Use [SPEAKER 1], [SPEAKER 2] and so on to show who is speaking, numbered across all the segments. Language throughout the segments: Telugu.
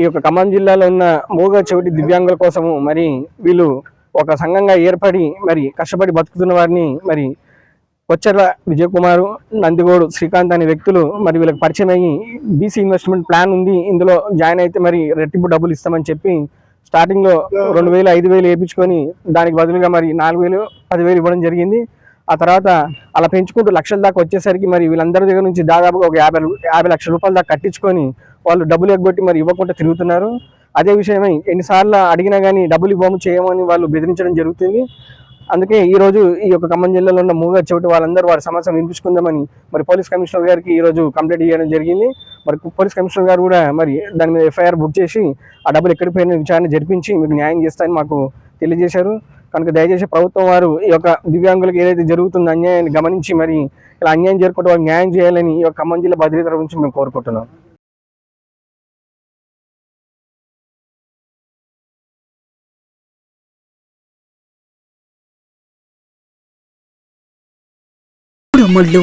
[SPEAKER 1] ఈ యొక్క ఖమ్మం జిల్లాలో ఉన్న మూగ చెవిటి దివ్యాంగుల కోసము మరి వీళ్ళు ఒక సంఘంగా ఏర్పడి మరి కష్టపడి బతుకుతున్న వారిని మరి కొచ్చెర్ల విజయకుమారు నందిగోడు శ్రీకాంత్ అనే వ్యక్తులు మరి వీళ్ళకి పరిచయం అయ్యి బీసీ ఇన్వెస్ట్మెంట్ ప్లాన్ ఉంది. ఇందులో జాయిన్ అయితే మరి రెట్టింపు డబ్బులు ఇస్తామని చెప్పి స్టార్టింగ్లో రెండు వేలు ఐదు వేలు వేయించుకొని దానికి బదులుగా మరి నాలుగు వేలు పదివేలు ఇవ్వడం జరిగింది. ఆ తర్వాత అలా పెంచుకుంటూ లక్షల దాకా వచ్చేసరికి మరి వీళ్ళందరి దగ్గర నుంచి దాదాపుగా ఒక యాభై యాభై లక్షల రూపాయల దాకా కట్టించుకొని వాళ్ళు డబ్బులు ఎగ్గొట్టి మరి ఇవ్వకుండా తిరుగుతున్నారు. అదే విషయమై ఎన్నిసార్లు అడిగినా కానీ డబ్బులు ఇవ్వము చేయమని వాళ్ళు బెదిరించడం జరుగుతుంది. అందుకే ఈరోజు ఈ యొక్క ఖమ్మం జిల్లాలో ఉన్న మూగా చెవిటి వాళ్ళందరూ వారి సమస్యను వినిపించుకుందామని మరి పోలీస్ కమిషనర్ గారికి ఈ రోజు కంప్లైంట్ చేయడం జరిగింది. మరి పోలీస్ కమిషనర్ గారు కూడా మరి దాని మీద ఎఫ్ఐఆర్ బుక్ చేసి ఆ డబ్బులు ఎక్కడికి పోయిన విచారణ జరిపించి మీకు న్యాయం చేస్తారని మాకు తెలియజేశారు. కనుక దయచేసి ప్రభుత్వం వారు ఈ యొక్క దివ్యాంగులకు ఏదైతే జరుగుతుందో అన్యాయాన్ని గమనించి మరి ఇలా అన్యాయం జరగకుండా వాళ్ళకి న్యాయం చేయాలని ఈ యొక్క ఖమ్మం జిల్లా భద్రత గురించి మేము కోరుకుంటున్నాం.
[SPEAKER 2] మూడు ముళ్ళు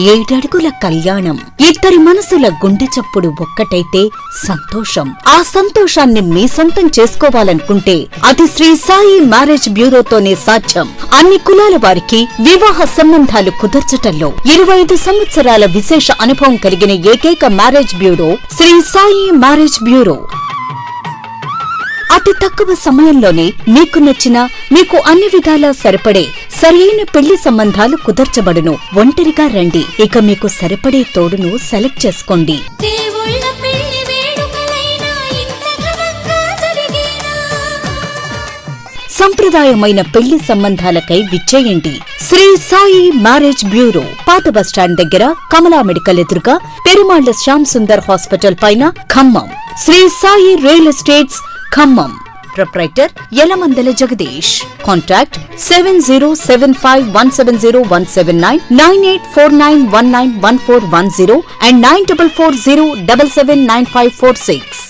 [SPEAKER 2] ఏడడుగుల కళ్యాణం. ఇద్దరి మనసుల గుండె చప్పుడు ఒక్కటైతే సంతోషం. ఆ సంతోషాన్ని మీ సొంతం చేసుకోవాలనుకుంటే అది శ్రీ సాయి మ్యారేజ్ బ్యూరోతోనే సాధ్యం. అన్ని కులాల వారికి వివాహ సంబంధాలు కుదర్చటంలో ఇరవై ఐదు సంవత్సరాల విశేష అనుభవం కలిగిన ఏకైక marriage bureau Shri Sai marriage bureau. అతి తక్కువ సమయంలోనే మీకు నచ్చిన మీకు అన్ని విధాలా సరిపడే సరియైన పెళ్ళి సంబంధాలు కుదర్చబడును. ఒంటరిగా రండి. ఇక మీకు సరిపడే తోడును సెలెక్ట్ చేసుకోండి. సంప్రదాయమైన పెళ్ళి సంబంధాలకై విచ్చేయండి. శ్రీ సాయి మ్యారేజ్ బ్యూరో పాత బస్టాండ్ దగ్గర కమలా మెడికల్ ఎదురుగా పెరుమాళ్ళ శ్యామ్ సుందర్ హాస్పిటల్ పైన Khammam. Shri Sai real estates Khammam. Proprietor Yalamandala Jagadish. Contact seven zero seven five one seven zero one seven nine nine eight four nine one nine one four one zero and nine double four zero double seven nine five four six.